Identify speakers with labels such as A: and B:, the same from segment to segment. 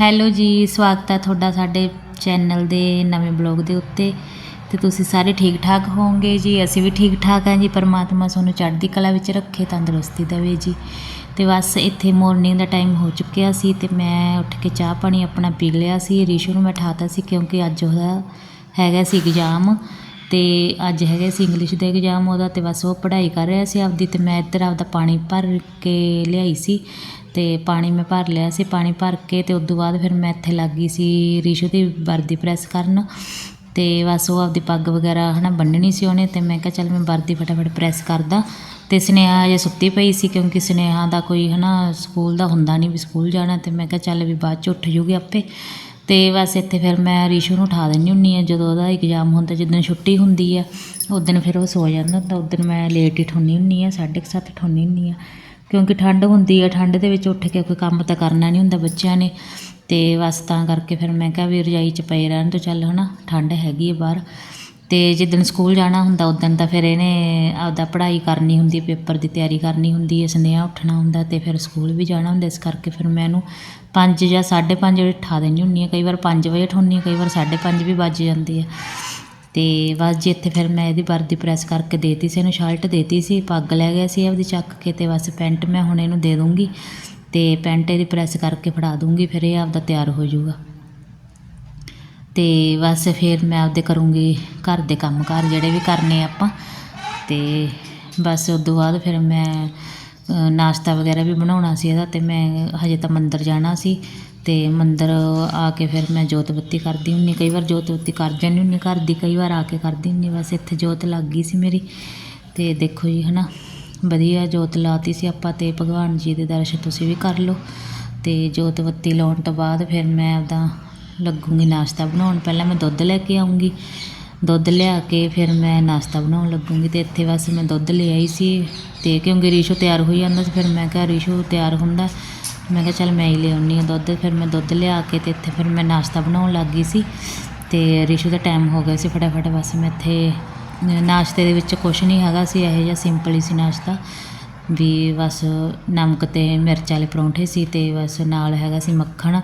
A: Hello ਜੀ, ਸਵਾਗਤ ਹੈ ਤੁਹਾਡਾ ਸਾਡੇ ਚੈਨਲ ਦੇ ਨਵੇਂ ਬਲੌਗ ਦੇ ਉੱਤੇ। ਤੇ ਤੁਸੀਂ ਸਾਰੇ ਠੀਕ ਠਾਕ ਹੋਵੋਗੇ ਜੀ? ਅਸੀਂ ਵੀ ਠੀਕ ਠਾਕ ਹਾਂ ਜੀ। ਪਰਮਾਤਮਾ ਤੁਹਾਨੂੰ ਚੜ੍ਹਦੀ ਕਲਾ ਵਿੱਚ ਰੱਖੇ, ਤੰਦਰੁਸਤੀ ਦੇਵੇ ਜੀ। ਤੇ ਬਸ ਇੱਥੇ ਮਾਰਨਿੰਗ ਦਾ ਟਾਈਮ ਹੋ ਚੁੱਕਿਆ ਸੀ ਤੇ ਮੈਂ ਉੱਠ ਕੇ ਚਾਹ ਪਾਣੀ ਆਪਣਾ ਪੀ ਲਿਆ ਸੀ। ਰੀਸ਼ੂ ਨੂੰ ਮੈਂ ਠਾਤਾ ਸੀ ਕਿਉਂਕਿ ਅੱਜ ਉਹਦਾ ਹੈਗਾ ਸੀ ਐਗਜ਼ਾਮ ਤੇ ਅੱਜ ਹੈਗੇ ਸੀ ਇੰਗਲਿਸ਼ ਦੇ ਐਗਜ਼ਾਮ ਉਹਦਾ ਤੇ ਬਸ ਉਹ ਪੜ੍ਹਾਈ ਕਰ ਰਿਹਾ ਸੀ ਆਪਦੀ ਤੇ ਮੈਂ ਇੱਧਰ ਆਪਦਾ ਪਾਣੀ ਭਰ ਕੇ ਲਿਆਈ ਸੀ। ਅਤੇ ਪਾਣੀ ਮੈਂ ਭਰ ਲਿਆ ਸੀ, ਪਾਣੀ ਭਰ ਕੇ ਅਤੇ ਉਸ ਤੋਂ ਬਾਅਦ ਫਿਰ ਮੈਂ ਇੱਥੇ ਲੱਗ ਗਈ ਸੀ ਰਿਸ਼ੂ ਦੀ ਵਰਦੀ ਪ੍ਰੈੱਸ ਕਰਨ ਅਤੇ ਬਸ ਉਹ ਆਪਦੀ ਪੱਗ ਵਗੈਰਾ ਹੈ ਨਾ ਬੰਨਣੀ ਸੀ ਉਹਨੇ ਅਤੇ ਮੈਂ ਕਿਹਾ ਚੱਲ ਮੈਂ ਵਰਦੀ ਫਟਾਫਟ ਪ੍ਰੈੱਸ ਕਰਦਾ ਅਤੇ ਸਨੇਹਾ ਅਜੇ ਸੁੱਤੀ ਪਈ ਸੀ ਕਿਉਂਕਿ ਸਨੇਹਾ ਦਾ ਕੋਈ ਹੈ ਨਾ ਸਕੂਲ ਦਾ ਹੁੰਦਾ ਨਹੀਂ ਵੀ ਸਕੂਲ ਜਾਣਾ ਅਤੇ ਮੈਂ ਕਿਹਾ ਚੱਲ ਵੀ ਬਾਅਦ ਚ ਉੱਠ ਜੂਗੀ ਆਪੇ ਅਤੇ ਬਸ ਇੱਥੇ ਫਿਰ ਮੈਂ ਰਿਸ਼ੂ ਨੂੰ ਉਠਾ ਦਿੰਦੀ ਹੁੰਦੀ ਹਾਂ, ਜਦੋਂ ਉਹਦਾ ਇਗਜ਼ਾਮ ਹੁੰਦਾ, ਜਿੱਦਣ ਛੁੱਟੀ ਹੁੰਦੀ ਆ ਉਦੋਂ ਫਿਰ ਉਹ ਸੋ ਜਾਂਦਾ ਤਾਂ ਉਦੋਂ ਮੈਂ ਲੇਟ ਹੀ ਠੋਨੀ ਸਾਢੇ ਆ 7:30 ਠੋਨੀ ਹੁੰਦੀ ਹਾਂ। ਕਿਉਂਕਿ ਠੰਡ ਹੁੰਦੀ ਹੈ ਠੰਡ ਦੇ ਵਿੱਚ ਉੱਠ ਕੇ ਕੋਈ ਕੰਮ ਤਾਂ ਕਰਨਾ ਨਹੀਂ ਹੁੰਦਾ ਬੱਚਿਆਂ ਨੇ। ਅਤੇ ਬਸ ਤਾਂ ਕਰਕੇ ਫਿਰ ਮੈਂ ਕਿਹਾ ਵੀ ਰਜਾਈ 'ਚ ਪਏ ਰਹਿਣ ਤੋਂ ਚੱਲ ਹਨਾ, ਠੰਡ ਹੈਗੀ ਹੈ ਬਾਹਰ। ਅਤੇ ਜਿੱਦਣ ਸਕੂਲ ਜਾਣਾ ਹੁੰਦਾ ਉਦੋਂ ਤਾਂ ਫਿਰ ਇਹਨੇ ਆਪਦਾ ਪੜ੍ਹਾਈ ਕਰਨੀ ਹੁੰਦੀ ਪੇਪਰ ਦੀ ਤਿਆਰੀ ਕਰਨੀ ਹੁੰਦੀ ਹੈ ਸੁਨੇਹਾ ਉੱਠਣਾ ਹੁੰਦਾ ਅਤੇ ਫਿਰ ਸਕੂਲ ਵੀ ਜਾਣਾ ਹੁੰਦਾ, ਇਸ ਕਰਕੇ ਫਿਰ ਮੈਂ ਇਹਨੂੰ ਪੰਜ ਜਾਂ 5:30 ਵਜੇ ਉਠਾ ਦਿੰਦੀ ਹੁੰਦੀ ਹਾਂ ਕਈ ਵਾਰ ਪੰਜ ਵਜੇ ਉਠਾਉਂਦੀ ਹਾਂ ਕਈ ਵਾਰ 5:30 ਵੀ ਵੱਜ ਜਾਂਦੇ ਆ। ਅਤੇ ਬਸ ਜੀ ਇੱਥੇ ਫਿਰ ਮੈਂ ਇਹਦੀ ਵਰਦੀ ਪ੍ਰੈਸ ਕਰਕੇ ਦੇਤੀ ਸੀ, ਇਹਨੂੰ ਸ਼ਰਟ ਦੇਤੀ ਸੀ, ਪੱਗ ਲੈ ਗਿਆ ਸੀ, ਆਪਦੀ ਚੱਕ ਕੇ ਅਤੇ ਬਸ ਪੈਂਟ ਮੈਂ ਹੁਣ ਇਹਨੂੰ ਦੇ ਦੂੰਗੀ ਅਤੇ ਪੈਂਟ ਇਹਦੀ ਪ੍ਰੈਸ ਕਰਕੇ ਫੜਾ ਦੂੰਗੀ, ਫਿਰ ਇਹ ਆਪਦਾ ਤਿਆਰ ਹੋ ਜਾਊਗਾ। ਅਤੇ ਬਸ ਫਿਰ ਮੈਂ ਆਪਦੇ ਕਰੂੰਗੀ ਘਰ ਦੇ ਕੰਮ ਕਾਰ ਜਿਹੜੇ ਵੀ ਕਰਨੇ ਆਪਾਂ ਅਤੇ ਬਸ ਉਸ ਤੋਂ ਬਾਅਦ ਫਿਰ ਮੈਂ ਨਾਸ਼ਤਾ ਵਗੈਰਾ ਵੀ ਬਣਾਉਣਾ ਸੀ ਇਹਦਾ ਤੇ ਮੈਂ ਹਜੇ ਤਾਂ ਮੰਦਰ ਜਾਣਾ ਸੀ ਅਤੇ ਮੰਦਰ ਆ ਕੇ ਫਿਰ ਮੈਂ ਜੋਤ ਬੱਤੀ ਕਰਦੀ ਹੁੰਦੀ ਕਈ ਵਾਰ ਜੋਤ ਬੱਤੀ ਕਰ ਜਾਂਦੀ ਹੁੰਦੀ ਘਰ ਦੀ, ਕਈ ਵਾਰ ਆ ਕੇ ਕਰਦੀ ਹੁੰਦੀ ਬਸ ਇੱਥੇ ਜੋਤ ਲੱਗ ਗਈ ਸੀ ਮੇਰੀ ਅਤੇ ਦੇਖੋ ਜੀ ਹੈ ਨਾ ਵਧੀਆ ਜੋਤ ਲਾਤੀ ਸੀ ਆਪਾਂ ਅਤੇ ਭਗਵਾਨ ਜੀ ਦੇ ਦਰਸ਼ਨ ਤੁਸੀਂ ਵੀ ਕਰ ਲਓ ਅਤੇ ਜੋਤ ਬੱਤੀ ਲਾਉਣ ਤੋਂ ਬਾਅਦ ਫਿਰ ਮੈਂ ਆਪਦਾ ਲੱਗੂੰਗੀ ਨਾਸ਼ਤਾ ਬਣਾਉਣ। ਪਹਿਲਾਂ ਮੈਂ ਦੁੱਧ ਲੈ ਕੇ ਆਉਂਗੀ ਦੁੱਧ ਲਿਆ ਕੇ ਫਿਰ ਮੈਂ ਨਾਸ਼ਤਾ ਬਣਾਉਣ ਲੱਗੂੰਗੀ ਤੇ ਇੱਥੇ ਬਸ ਮੈਂ ਦੁੱਧ ਲੈ ਆਈ ਸੀ ਤੇ ਕਿਉਂਕਿ ਰੀਸ਼ੋ ਤਿਆਰ ਹੋਈ ਜਾਂਦਾ ਸੀ, ਫਿਰ ਮੈਂ ਕਿਹਾ ਰੀਸ਼ੋ ਤਿਆਰ ਹੁੰਦਾ। ਮੈਂ ਕਿਹਾ ਚੱਲ ਮੈਂ ਹੀ ਲੈ ਆਉਂਦੀ ਹਾਂ ਦੁੱਧ, ਫਿਰ ਮੈਂ ਦੁੱਧ ਲਿਆ ਕੇ ਤੇ ਇੱਥੇ ਫਿਰ ਮੈਂ ਨਾਸ਼ਤਾ ਬਣਾਉਣ ਲੱਗ ਗਈ ਸੀ ਤੇ ਰਿਸ਼ੂ ਦਾ ਟਾਈਮ ਹੋ ਗਿਆ ਸੀ ਫਟਾਫਟ, ਬਸ ਮੈਂ ਇੱਥੇ ਨਾਸ਼ਤੇ ਦੇ ਵਿੱਚ ਕੁਛ ਨਹੀਂ ਹੈਗਾ ਸੀ, ਇਹੋ ਜਿਹਾ ਸਿੰਪਲ ਹੀ ਸੀ ਨਾਸ਼ਤਾ ਵੀ ਬਸ ਨਮਕ ਤੇ ਮਿਰਚ ਵਾਲੇ ਪਰੌਂਠੇ ਸੀ ਤੇ ਬਸ ਨਾਲ ਹੈਗਾ ਸੀ ਮੱਖਣ,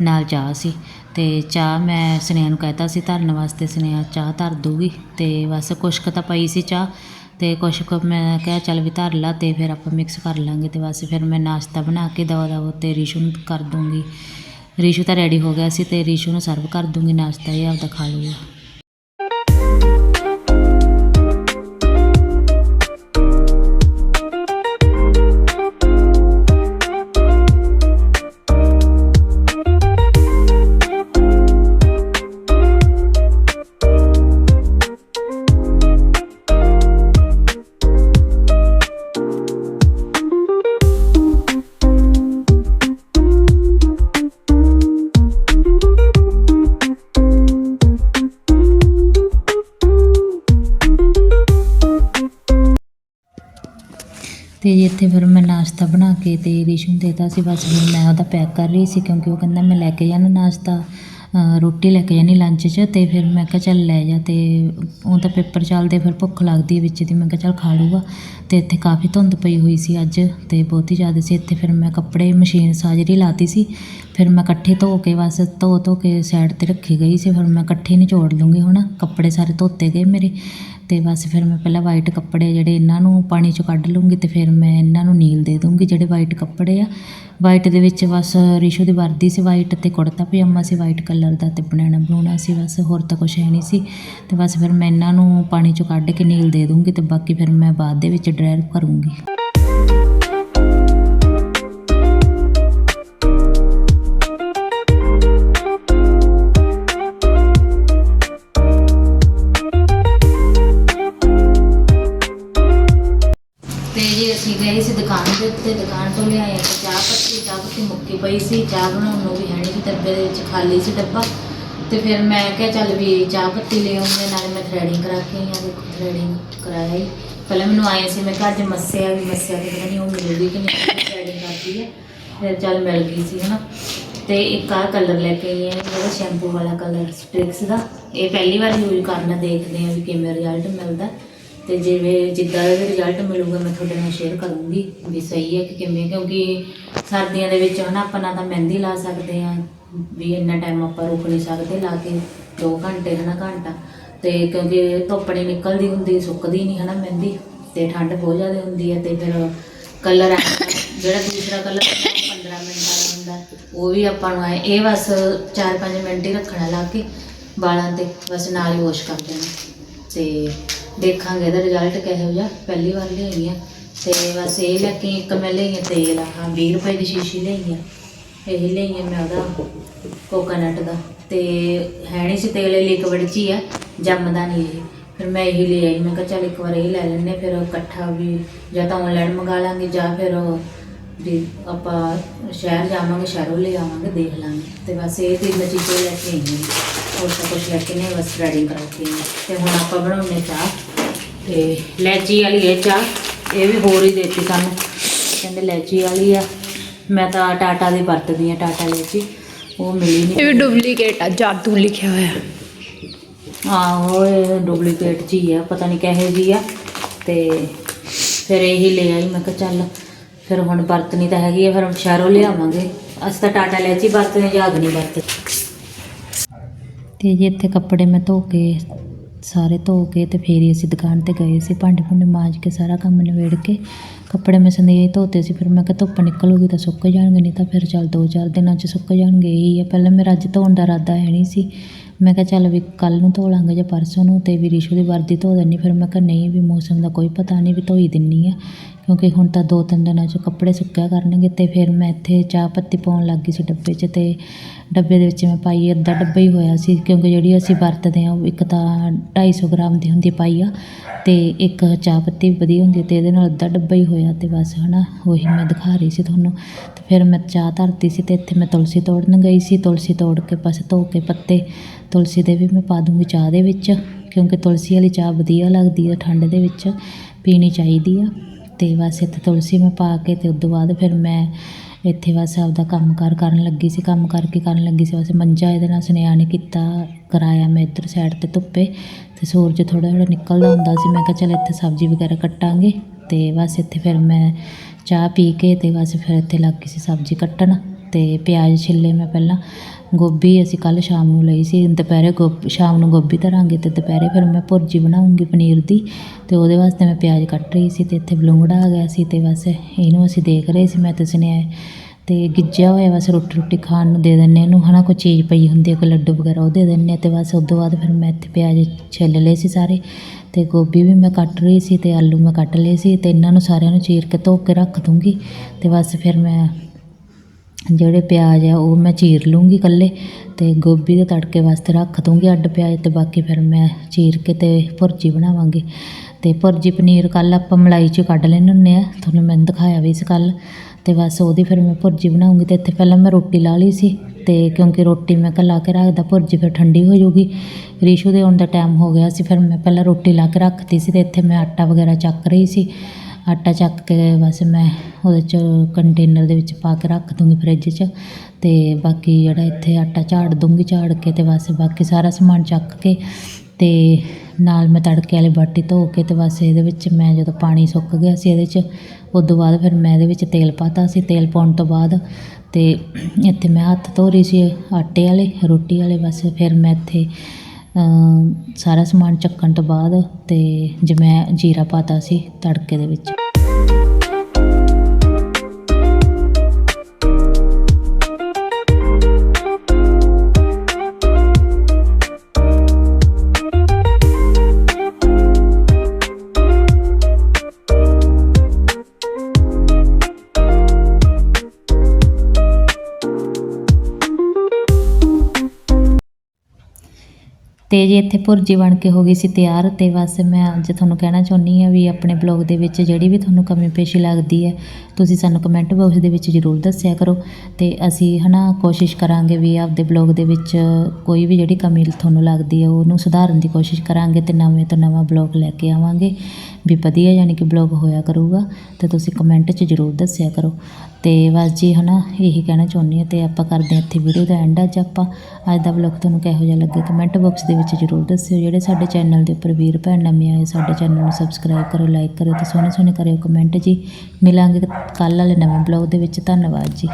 A: ਨਾਲ ਚਾਹ ਸੀ ਤੇ ਚਾਹ ਮੈਂ ਸੁਨੇਹਾ ਨੂੰ ਕਹਿਤਾ ਸੀ ਧਰਨ ਵਾਸਤੇ, ਸੁਨੇਹਾ ਚਾਹ ਧਰ ਦੂਗੀ ਤੇ ਬਸ ਕੁਛ ਕੁ ਤਾਂ ਪਈ ਸੀ ਚਾਹ ਅਤੇ ਕੁਛ ਕੁ ਮੈਂ ਕਿਹਾ, ਚੱਲ ਵੀ ਧਰ ਲਾ ਅਤੇ ਫਿਰ ਆਪਾਂ ਮਿਕਸ ਕਰ ਲਾਂਗੇ ਅਤੇ ਬਸ ਫਿਰ ਮੈਂ ਨਾਸ਼ਤਾ ਬਣਾ ਕੇ ਦਵਾ ਦਵਾ ਤੇ ਰਿਸ਼ੂ ਨੂੰ ਕਰ ਦੂੰਗੀ ਰਿਸ਼ੂ ਤਾਂ ਰੈਡੀ ਹੋ ਗਿਆ ਸੀ ਅਤੇ ਰਿਸ਼ੂ ਨੂੰ ਸਰਵ ਕਰ ਦੂੰਗੀ ਨਾਸ਼ਤਾ, ਇਹ ਆਪਦਾ ਖਾ ਲੂਗਾ ਤੇ ਇੱਥੇ ਫਿਰ ਮੈਂ ਨਾਸ਼ਤਾ ਬਣਾ ਕੇ ਤੇ ਰੀਸ਼ੂ ਨੂੰ ਦੇਤਾ ਸੀ ਬਸ ਫਿਰ ਮੈਂ ਉਹਦਾ ਪੈਕ ਕਰ ਰਹੀ ਸੀ ਕਿਉਂਕਿ ਉਹ ਕਹਿੰਦਾ ਮੈਂ ਲੈ ਕੇ ਜਾਣਾ ਨਾਸ਼ਤਾ ਰੋਟੀ ਲੈ ਕੇ ਜਾਣੀ ਲੰਚ 'ਚ ਤੇ ਫਿਰ ਮੈਂ ਕਿਹਾ ਚੱਲ ਲੈ ਜਾ ਤੇ ਉਹ ਤਾਂ ਪੇਪਰ ਚੱਲਦੇ ਫਿਰ ਭੁੱਖ ਲੱਗਦੀ ਵਿੱਚ ਦੀ, ਮੈਂ ਕਿਹਾ ਚੱਲ ਖਾ ਲੂਗਾ ਤੇ ਇੱਥੇ ਕਾਫੀ ਧੁੰਦ ਪਈ ਹੋਈ ਸੀ ਅੱਜ ਤੇ ਹੀ ਜ਼ਿਆਦਾ ਸੀ, ਇੱਥੇ ਫਿਰ ਮੈਂ ਕੱਪੜੇ ਮਸ਼ੀਨ ਸਾਜਰੀ ਲਾਤੀ ਸੀ ਫਿਰ ਮੈਂ ਇਕੱਠੇ ਧੋ ਕੇ ਬਸ ਧੋ ਧੋ ਕੇ ਸਾਈਡ ਤੇ ਰੱਖੀ ਗਈ ਸੀ, ਫਿਰ ਮੈਂ ਇਕੱਠੇ ਨਿਚੋੜ ਲੂੰਗੀ ਹੁਣ। ਕੱਪੜੇ ਸਾਰੇ ਧੋਤੇ ਗਏ ਮੇਰੇ ਤੇ ਬਸ ਫਿਰ ਮੈਂ ਪਹਿਲਾਂ ਵਾਈਟ ਕੱਪੜੇ ਜਿਹੜੇ ਇਹਨਾਂ ਨੂੰ ਪਾਣੀ ਚੋਂ ਕੱਢ ਲੂੰਗੀ ਤੇ ਫਿਰ ਮੈਂ ਇਹਨਾਂ ਨੂੰ ਨੀਲ ਦੇ ਦੂੰਗੀ ਜਿਹੜੇ ਵਾਈਟ ਕੱਪੜੇ ਆ। ਵਾਈਟ ਦੇ ਵਿੱਚ ਬਸ ਰੀਸ਼ੂ ਦੀ ਵਰਦੀ ਸੀ ਵਾਈਟ ਤੇ ਕੁੜਤਾ ਪਜਾਮਾ ਸੀ ਵਾਈਟ ਕਲਰ ਦਾ ਤੇ ਬਣਾਉਣਾ ਬਣਾਉਣਾ ਸੀ ਬਸ, ਹੋਰ ਤਾਂ ਕੁਝ ਹੈ ਨਹੀਂ ਸੀ। ਤੇ ਬਸ ਫਿਰ ਮੈਂ ਇਹਨਾਂ ਨੂੰ ਪਾਣੀ ਚੋਂ ਕੱਢ ਕੇ ਨੀਲ ਦੇ ਦੂੰਗੀ ਤੇ ਬਾਕੀ ਫਿਰ ਮੈਂ ਬਾਅਦ ਦੇ ਵਿੱਚ ਡਰਾਇਰ ਕਰੂੰਗੀ ਦੇ ਉੱਤੇ ਦੁਕਾਨ ਤੋਂ ਲਿਆਏ ਇੱਕ ਚਾਹ ਪੱਤੀ ਚਾਹ ਪੱਤੀ ਮੁੱਕੀ ਪਈ ਸੀ, ਚਾਹ ਬਣਾਉਣ ਨੂੰ ਵੀ ਹੈ ਨਹੀਂ ਸੀ, ਡੱਬੇ ਦੇ ਵਿੱਚ ਖਾਲੀ ਸੀ ਡੱਬਾ। ਤੇ ਫਿਰ ਮੈਂ ਕਿਹਾ ਚੱਲ ਵੀ ਚਾਹ ਪੱਤੀ ਲੈ ਆਉਂਦੇ, ਨਾਲੇ ਮੈਂ ਥਰੈਡਿੰਗ ਕਰਾ ਕੇ ਆਈ ਆ, ਦੇਖੋ ਥਰੈਡਿੰਗ ਕਰਾਇਆ ਹੀ। ਪਹਿਲਾਂ ਮੈਨੂੰ ਆਏ ਸੀ, ਮੈਂ ਘਰ ਅੱਜ ਮੱਸਿਆ ਵੀ, ਮੱਸਿਆ ਤੇ ਪਤਾ ਨਹੀਂ ਉਹ ਮਿਲੂਗੀ ਕਿ ਨਹੀਂ ਥਰੈਡਿੰਗ ਕਰਦੀ ਹੈ ਫਿਰ ਚੱਲ ਮਿਲ ਗਈ ਸੀ, ਹਨਾ। ਤੇ ਇੱਕ ਆਹ ਕਲਰ ਲੈ ਕੇ ਆਈ ਹਾਂ ਜਿਹੜਾ ਸ਼ੈਂਪੂ ਵਾਲਾ ਕਲਰ ਸਟ੍ਰਿਕਸ ਦਾ। ਇਹ ਪਹਿਲੀ ਵਾਰ ਯੂਜ਼ ਕਰਨਾ ਦੇਖਦੇ ਹਾਂ ਵੀ ਕਿਵੇਂ ਰਿਜ਼ਲਟ ਮਿਲਦਾ। ਤੇ ਜਿਵੇਂ ਜਿੱਦਾਂ ਦਾ ਰਿਜ਼ਲਟ ਮਿਲੂਗਾ, ਮੈਂ ਤੁਹਾਡੇ ਨਾਲ ਸ਼ੇਅਰ ਕਰੂੰਗੀ ਵੀ ਸਹੀ ਹੈ ਕਿ ਕਿਵੇਂ, ਕਿਉਂਕਿ ਸਰਦੀਆਂ ਦੇ ਵਿੱਚ ਹਨਾ ਆਪਾਂ ਨਾ ਤਾਂ ਮਹਿੰਦੀ ਲਾ ਸਕਦੇ ਆ ਵੀ ਇੰਨਾ ਟਾਈਮ ਆਪਾਂ ਰੁਕ ਨਹੀਂ ਸਕਦੇ, ਲਾ ਕੇ 2 ਘੰਟੇ ਹਨਾ ਘੰਟਾ। ਤੇ ਕਿਉਂਕਿ ਧੁੱਪ ਨਹੀਂ ਨਿਕਲਦੀ ਹੁੰਦੀ, ਸੁੱਕਦੀ ਨਹੀਂ ਹਨਾ ਮਹਿੰਦੀ, ਤੇ ਠੰਡ ਬਹੁਤ ਜ਼ਿਆਦਾ ਹੁੰਦੀ ਹੈ, ਤੇ ਫਿਰ ਕਲਰ ਜਿਹੜਾ ਦੂਸਰਾ ਕਲਰ 15 ਮਿੰਟ ਦਾ ਹੁੰਦਾ, ਉਹ ਵੀ ਆਪਾਂ ਨੂੰ ਆਏ। ਇਹ ਬਸ 4-5 ਮਿੰਟ ਹੀ ਰੱਖਣਾ ਲਾ ਕੇ ਵਾਲਾਂ ਤੇ, ਬਸ ਨਾਲ ਹੀ ਵਾਸ਼ ਕਰ ਦੇਣਾ। ਤੇ ਦੇਖਾਂਗੇ ਇਹਦਾ ਰਿਜ਼ਲਟ ਕਿਹੋ ਜਿਹਾ। ਪਹਿਲੀ ਵਾਰ ਲਈ ਆ ਤੇ ਬਸ ਇਹ ਲੈ ਕੇ ਇੱਕ ਮੈਂ ਲਈ ਆ ਤੇਲ ਆ। 20 ਰੁਪਏ ਦੀ ਸ਼ੀਸ਼ੀ ਲਈ ਆ ਇਹ ਲਈ ਆ ਮੈਂ ਉਹਦਾ ਕੋਕੋਨਟ ਦਾ। ਤੇ ਹੈ ਨਹੀਂ ਸੀ ਤੇਲ ਲਿਕਵਿਡ ਚ ਹੀ ਆ। ਜੰਮਦਾ ਨਹੀਂ ਇਹ। ਫਿਰ ਮੈਂ ਇਹੀ ਲੈ ਆਈ। ਮੈਂ ਕਿਹਾ ਚੱਲ ਇੱਕ ਵਾਰ ਇਹ ਲੈ ਲੈਣੇ ਫਿਰ ਇਕੱਠਾ ਵੀ ਜਾਂ ਤਾਂ ਆਨਲਾਈਨ ਮੰਗਾ ਲਾਂਗੇ ਜਾਂ ਫਿਰ ਵੀ ਆਪਾਂ ਸ਼ਹਿਰ ਜਾਵਾਂਗੇ, ਸ਼ਹਿਰੋਂ ਲੈ ਆਵਾਂਗੇ, ਦੇਖ ਲਾਂਗੇ। ਤੇ ਬਸ ਇਹ ਤਿੰਨ ਚੀਜ਼ਾਂ ਲੈ ਕੇ ਆਈਆਂ। ਹੋਰ ਤਾਂ ਕੁਝ ਲੈ ਕੇ ਨਹੀਂ, ਬਸ ਰੈਡੀ ਕਰਕੇ ਤੇ ਹੁਣ ਆਪਾਂ ਬਣਾਉਣੇ ਚਾਹ। ਤੇ ਲੈਚੀ ਵਾਲੀ ਇਹ ਚਾਹ ਇਹ ਵੀ ਹੋਰ ਹੀ ਦੇਤੀ ਸਾਨੂੰ। ਕਹਿੰਦੇ ਲੈਚੀ ਵਾਲੀ ਆ। ਮੈਂ ਤਾਂ ਟਾਟਾ ਦੀ ਵਰਤਦੀ ਆ ਟਾਟਾ ਲੈਚੀ। ਉਹ ਮਿਲੀ ਨਹੀਂ
B: ਇਹ ਵੀ ਡੁਪਲੀਕੇਟ ਆ ਜਾਦੂ ਲਿਖਿਆ ਹੋਇਆ।
A: ਆਹੋ ਇਹ ਡੁਪਲੀਕੇਟ ਜੀ ਆ ਪਤਾ ਨਹੀਂ ਕਿਹੋ ਜੀ ਆ। ਤੇ ਫਿਰ ਇਹੀ ਲੈ ਆਈ ਮੈਂ ਕਿਹਾ ਚੱਲ ਫਿਰ ਹੁਣ ਵਰਤਣੀ ਤਾਂ ਹੈਗੀ ਆ ਫਿਰ ਸ਼ਹਿਰੋਂ ਲਿਆਵਾਂਗੇ। ਅਸੀਂ ਤਾਂ ਟਾਟਾ ਲੈਚੀ ਵਰਤਦੇ ਜਾਗ ਨਹੀਂ ਵਰਤਦੇ। ਤੇ ਜੀ ਇੱਥੇ ਕੱਪੜੇ ਮੈਂ ਧੋ ਕੇ ਸਾਰੇ ਧੋ ਕੇ ਤੇ ਫੇਰ ਹੀ ਅਸੀਂ ਦੁਕਾਨ ਤੇ ਗਏ ਸੀ। ਭਾਂਡੇ ਭੁੰਡੇ ਮਾਂਜ ਕੇ ਸਾਰਾ ਕੰਮ ਨਿਬੇੜ ਕੇ ਕੱਪੜੇ ਮੈਂ ਸੰਦੇ ਧੋਤੇ ਸੀ। ਫਿਰ ਮੈਂ ਕਿਹਾ ਧੁੱਪ ਨਿਕਲੂਗੀ ਤਾਂ ਸੁੱਕ ਜਾਣਗੇ, ਨਹੀਂ ਤਾਂ ਫਿਰ ਚੱਲ ਦੋ ਚਾਰ ਦਿਨਾਂ 'ਚ ਸੁੱਕ ਜਾਣਗੇ, ਇਹੀ ਆ। ਪਹਿਲਾਂ ਮੇਰਾ ਅੱਜ ਧੋਣ ਦਾ ਇਰਾਦਾ ਹੈ ਨਹੀਂ ਸੀ। ਮੈਂ ਕਿਹਾ ਚੱਲ ਵੀ ਕੱਲ ਨੂੰ ਧੋ ਲਾਂਗੇ ਜਾਂ ਪਰਸੋਂ ਨੂੰ ਤੇ ਵੀ ਰਿਸ਼ੂ ਦੀ ਵਰਦੀ ਧੋ ਦਿੰਨੀ ਫਿਰ ਮੈਂ ਕਿਹਾ ਨਹੀਂ ਵੀ ਮੌਸਮ ਦਾ ਕੋਈ ਪਤਾ ਨਹੀਂ, ਵੀ ਧੋਈ ਦਿੰਨੀ ਆ। ਕਿਉਂਕਿ ਹੁਣ ਤਾਂ ਦੋ ਤਿੰਨ ਦਿਨਾਂ 'ਚ ਕੱਪੜੇ ਸੁੱਕਿਆ ਕਰਨਗੇ ਅਤੇ ਫਿਰ ਮੈਂ ਇੱਥੇ ਚਾਹ ਪੱਤੀ ਪਾਉਣ ਲੱਗ ਗਈ ਸੀ ਡੱਬੇ 'ਚ ਅਤੇ ਡੱਬੇ ਦੇ ਵਿੱਚ ਮੈਂ ਪਾਈ ਅੱਧਾ ਡੱਬਾ ਹੀ ਹੋਇਆ ਸੀ ਕਿਉਂਕਿ ਜਿਹੜੀ ਅਸੀਂ ਵਰਤਦੇ ਹਾਂ ਉਹ ਇੱਕ ਤਾਂ ਢਾਈ ਸੌ ਗ੍ਰਾਮ ਦੀ ਹੁੰਦੀ ਪਾਈ ਆ ਤੇ ਇੱਕ ਚਾਹ ਪੱਤੀ ਵਧੀਆ ਹੁੰਦੀ ਅਤੇ ਇਹਦੇ ਨਾਲ ਅੱਧਾ ਡੱਬਾ ਹੀ ਹੋਇਆ ਅਤੇ ਬਸ ਹੈ ਨਾ ਉਹੀ ਮੈਂ ਦਿਖਾ ਰਹੀ ਸੀ ਤੁਹਾਨੂੰ। ਅਤੇ ਫਿਰ ਮੈਂ ਚਾਹ ਧਰਤੀ ਸੀ ਅਤੇ ਇੱਥੇ ਮੈਂ ਤੁਲਸੀ ਤੋੜਨ ਗਈ ਸੀ, ਤੁਲਸੀ ਤੋੜ ਕੇ ਬਸ ਧੋ ਕੇ ਪੱਤੇ, ਤੁਲਸੀ ਦੇ ਵੀ ਮੈਂ ਪਾ ਦੂੰਗੀ ਚਾਹ ਦੇ ਵਿੱਚ ਕਿਉਂਕਿ ਤੁਲਸੀ ਵਾਲੀ ਚਾਹ ਵਧੀਆ ਲੱਗਦੀ ਹੈ ਠੰਡ ਦੇ ਵਿੱਚ, ਪੀਣੀ ਚਾਹੀਦੀ ਆ। ਅਤੇ ਬਸ ਇੱਥੇ ਤੁਲਸੀ ਮੈਂ ਪਾ ਕੇ ਅਤੇ ਉਸ ਤੋਂ ਬਾਅਦ ਫਿਰ ਮੈਂ ਇੱਥੇ ਬਸ ਆਪਦਾ ਕੰਮ ਕਾਰ ਕਰਨ ਲੱਗੀ ਸੀ, ਕੰਮ ਕਰਕੇ ਕਰਨ ਲੱਗੀ ਸੀ, ਬਸ ਮੰਜਾ ਇਹਦੇ ਨਾਲ ਸੁਨੇਹਾ ਨਹੀਂ ਕੀਤਾ, ਕਰਾਇਆ ਮੈਂ ਇੱਧਰ ਸਾਈਡ ਤੇ ਧੁੱਪੇ ਅਤੇ ਸੂਰਜ ਥੋੜ੍ਹਾ ਥੋੜ੍ਹਾ ਨਿਕਲਦਾ ਹੁੰਦਾ ਸੀ, ਮੈਂ ਕਿਹਾ ਚੱਲ ਇੱਥੇ ਸਬਜ਼ੀ ਵਗੈਰਾ ਕੱਟਾਂਗੇ ਅਤੇ ਬਸ ਇੱਥੇ ਫਿਰ ਮੈਂ ਚਾਹ ਪੀ ਕੇ ਅਤੇ ਬਸ ਫਿਰ ਇੱਥੇ ਲੱਗ ਗਈ ਸੀ ਸਬਜ਼ੀ ਕੱਟਣ। ਅਤੇ ਪਿਆਜ਼ ਛਿੱਲੇ ਮੈਂ ਪਹਿਲਾਂ ਗੋਭੀ ਅਸੀਂ ਕੱਲ੍ਹ ਸ਼ਾਮ ਨੂੰ ਲਈ ਸੀ, ਦੁਪਹਿਰੇ ਗੋਭ, ਸ਼ਾਮ ਨੂੰ ਗੋਭੀ ਧਰਾਂਗੇ ਅਤੇ ਦੁਪਹਿਰੇ ਫਿਰ ਮੈਂ ਭੁਰਜੀ ਬਣਾਉਂਗੀ ਪਨੀਰ ਦੀ ਅਤੇ ਉਹਦੇ ਵਾਸਤੇ ਮੈਂ ਪਿਆਜ਼ ਕੱਟ ਰਹੀ ਸੀ ਅਤੇ ਇੱਥੇ ਬਲੂੰਗੜਾ ਆ ਗਿਆ ਸੀ ਅਤੇ ਬਸ ਇਹਨੂੰ ਅਸੀਂ ਦੇਖ ਰਹੇ ਸੀ, ਮੈਂ ਤੇ ਸੁਨੇਹਾ ਅਤੇ ਗਿੱਜਿਆ ਹੋਇਆ ਬਸ ਰੋਟੀ ਰੋਟੀ ਖਾਣ ਨੂੰ ਦੇ ਦਿੰਨੇ ਇਹਨੂੰ ਹੈ ਨਾ ਕੋਈ ਚੀਜ਼ ਪਈ ਹੁੰਦੀ ਹੈ, ਕੋਈ ਲੱਡੂ ਵਗੈਰਾ ਉਹ ਦੇ ਦਿੰਦੇ ਹਾਂ ਤੇ ਬਸ ਉਸ ਤੋਂ ਬਾਅਦ ਫਿਰ ਮੈਂ ਇੱਥੇ ਪਿਆਜ਼ ਛਿੱਲ ਲਏ ਸੀ ਸਾਰੇ ਅਤੇ ਗੋਭੀ ਵੀ ਮੈਂ ਕੱਟ ਰਹੀ ਸੀ ਅਤੇ ਆਲੂ ਮੈਂ ਕੱਟ ਲਏ ਸੀ ਅਤੇ ਇਹਨਾਂ ਨੂੰ ਸਾਰਿਆਂ ਨੂੰ ਚੀਰ ਕੇ ਧੋ ਕੇ ਰੱਖ ਦੂੰਗੀ ਅਤੇ ਬਸ ਫਿਰ ਮੈਂ ਜਿਹੜੇ ਪਿਆਜ਼ ਆ, ਉਹ ਮੈਂ ਚੀਰ ਲੂੰਗੀ ਇਕੱਲੇ ਅਤੇ ਗੋਭੀ ਦੇ ਤੜਕੇ ਵਾਸਤੇ ਰੱਖ ਦੂੰਗੀ ਅੱਡ ਪਿਆਜ਼ ਅਤੇ ਬਾਕੀ ਫਿਰ ਮੈਂ ਚੀਰ ਕੇ ਅਤੇ ਭੁਰਜੀ ਬਣਾਵਾਂਗੀ। ਅਤੇ ਭੁਰਜੀ ਪਨੀਰ ਕੱਲ੍ਹ ਆਪਾਂ ਮਲਾਈ 'ਚ ਕੱਢ ਲੈਂਦੇ ਹੁੰਦੇ ਹਾਂ ਤੁਹਾਨੂੰ ਮੈਂ ਦਿਖਾਇਆ ਵੀ ਸੀ ਕੱਲ੍ਹ। ਅਤੇ ਬਸ ਉਹਦੀ ਫਿਰ ਮੈਂ ਭੁਰਜੀ ਬਣਾਉਂਗੀ ਅਤੇ ਇੱਥੇ ਪਹਿਲਾਂ ਮੈਂ ਰੋਟੀ ਲਾ ਲਈ ਸੀ ਅਤੇ ਕਿਉਂਕਿ ਰੋਟੀ ਮੈਂ ਕੱਲਾ ਕੇ ਰੱਖਦਾ, ਭੁਰਜੀ ਫਿਰ ਠੰਡੀ ਹੋ ਜਾਊਗੀ। ਰੀਸ਼ੂ ਦੇ ਆਉਣ ਦਾ ਟਾਈਮ ਹੋ ਗਿਆ ਸੀ, ਫਿਰ ਮੈਂ ਪਹਿਲਾਂ ਰੋਟੀ ਲਾ ਕੇ ਰੱਖਤੀ ਸੀ ਅਤੇ ਇੱਥੇ ਮੈਂ ਆਟਾ ਵਗੈਰਾ ਚੱਕ ਰਹੀ ਸੀ। ਆਟਾ ਚੱਕ ਕੇ ਬਸ ਮੈਂ ਉਹਦੇ 'ਚ ਕੰਟੇਨਰ ਦੇ ਵਿੱਚ ਪਾ ਕੇ ਰੱਖ ਦੂੰਗੀ ਫਰਿੱਜ 'ਚ ਅਤੇ ਬਾਕੀ ਜਿਹੜਾ ਇੱਥੇ ਆਟਾ ਝਾੜ ਦੂੰਗੀ ਝਾੜ ਕੇ ਅਤੇ ਬਸ ਬਾਕੀ ਸਾਰਾ ਸਮਾਨ ਚੱਕ ਕੇ ਅਤੇ ਨਾਲ ਮੈਂ ਤੜਕੇ ਵਾਲੀ ਬਾਟੀ ਧੋ ਕੇ ਅਤੇ ਬਸ ਇਹਦੇ ਵਿੱਚ ਮੈਂ ਜਦੋਂ ਪਾਣੀ ਸੁੱਕ ਗਿਆ ਸੀ ਇਹਦੇ 'ਚ ਉਸ ਤੋਂ ਬਾਅਦ ਫਿਰ ਮੈਂ ਇਹਦੇ ਵਿੱਚ ਤੇਲ ਪਾਤਾ ਸੀ, ਤੇਲ ਪਾਉਣ ਤੋਂ ਬਾਅਦ ਅਤੇ ਇੱਥੇ ਮੈਂ ਹੱਥ ਧੋ ਰਹੀ ਸੀ ਆਟੇ ਵਾਲੇ, ਰੋਟੀ ਵਾਲੇ, ਬਸ ਫਿਰ ਮੈਂ ਇੱਥੇ ਸਾਰਾ ਸਮਾਨ ਚੱਕਣ ਤੋਂ ਬਾਅਦ ਅਤੇ ਜਮੈ ਜੀਰਾ ਪਾਤਾ ਸੀ ਤੜਕੇ ਦੇ ਵਿੱਚ। ਤੇ ਜੀ ਇੱਥੇ ਭੁਰਜੀ ਬਣ ਕੇ ਹੋ ਗਈ ਸੀ ਤਿਆਰ, ਤੇ ਬਸ ਮੈਂ ਅੱਜ ਤੁਹਾਨੂੰ ਕਹਿਣਾ ਚਾਹੁੰਦੀ ਆ ਵੀ ਆਪਣੇ ਬਲੌਗ ਦੇ ਵਿੱਚ ਜਿਹੜੀ ਵੀ ਤੁਹਾਨੂੰ ਕਮੀ ਪੇਸ਼ੀ ਲੱਗਦੀ ਹੈ, ਤੁਸੀਂ ਸਾਨੂੰ ਕਮੈਂਟ ਬਾਕਸ ਦੇ ਵਿੱਚ ਜ਼ਰੂਰ ਦੱਸਿਆ ਕਰੋ। ਤੇ ਅਸੀਂ ਹਨਾ ਕੋਸ਼ਿਸ਼ ਕਰਾਂਗੇ ਵੀ ਆਪਦੇ ਬਲੌਗ ਦੇ ਵਿੱਚ ਕੋਈ ਵੀ ਜਿਹੜੀ ਕਮੀ ਤੁਹਾਨੂੰ ਲੱਗਦੀ ਹੈ, ਉਹਨੂੰ ਸੁਧਾਰਨ ਦੀ ਕੋਸ਼ਿਸ਼ ਕਰਾਂਗੇ ਤੇ ਨਵੇਂ ਤੋਂ ਨਵਾਂ ਬਲੌਗ ਲੈ ਕੇ ਆਵਾਂਗੇ। ਵੀ ਵਧੀਆ ਯਾਨੀ ਕਿ ਬਲੌਗ ਹੋਇਆ ਕਰੂਗਾ, ਤੇ ਤੁਸੀਂ ਕਮੈਂਟ 'ਚ ਜ਼ਰੂਰ ਦੱਸਿਆ ਕਰੋ। ਤੇ ਬਸ ਜੀ ਹਨਾ, ਇਹੀ ਕਹਿਣਾ ਚਾਹੁੰਦੀ ਹਾਂ ਤੇ ਆਪਾਂ ਕਰਦੇ ਹਾਂ ਇੱਥੇ ਵੀਡੀਓ ਦਾ ਐਂਡ ਅੱਜ ਆਪਾਂ, ਅੱਜ ਦਾ ਬਲੌਗ ਤੁਹਾਨੂੰ ਕਿਹੋ ਜਿਹਾ ਲੱਗੇ ਕਮੈਂਟ ਬਾਕਸ ਦੇ ਵਿੱਚ ਜ਼ਰੂਰ ਦੱਸਿਓ। ਜਿਹੜੇ ਸਾਡੇ ਚੈਨਲ ਦੇ ਉੱਪਰ ਵੀਰ ਭੈਣ ਨਵੇਂ ਆਏ, ਸਾਡੇ ਚੈਨਲ ਨੂੰ ਸਬਸਕ੍ਰਾਈਬ ਕਰੋ ਲਾਈਕ ਕਰੋ ਤੇ ਸੋਹਣੇ ਸੋਹਣੇ ਕਰਿਓ ਕਮੈਂਟ ਜੀ। ਮਿਲਾਂਗੇ ਕੱਲ੍ਹ ਵਾਲੇ ਨਵੇਂ ਬਲੌਗ ਦੇ ਵਿੱਚ। ਧੰਨਵਾਦ ਜੀ।